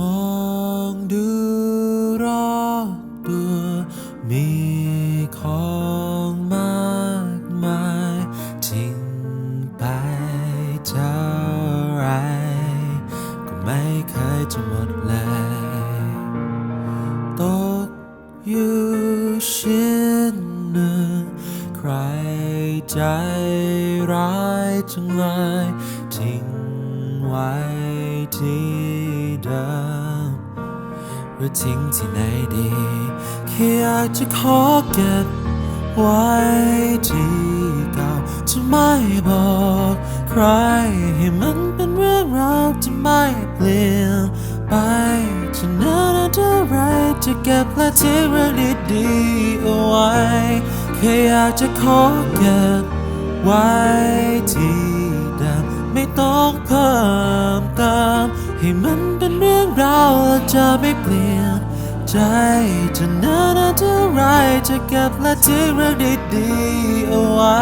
มองดูรอบตัวมีของมากมายทิ้งไปเท่าไรก็ไม่เคยจะหมดเลยตกอยู่ชิ้นหนึ่งใครใจร้ายจังเลยทิ้งไว้ที่ เดิมหรือทิ้งที่ไหนดีแค่อยากจะขอเก็บไว้ที่เก่าจะไม่บอกใครให้มันเป็นเรื่องราวจะไม่เปลี่ยนไปจะนานเท่าไรจะเก็บและทิ้งเรื่องดีๆเอาไว้แค่อยากจะขอเก็บไว้ที่เดิมไม่ต้องเพิ่มเติมให้มัน เป็นเราจะไม่เปลี่ยน ใจจะนานเท่าไรจะเก็บและทิ้งเรื่องดีๆเอาไว้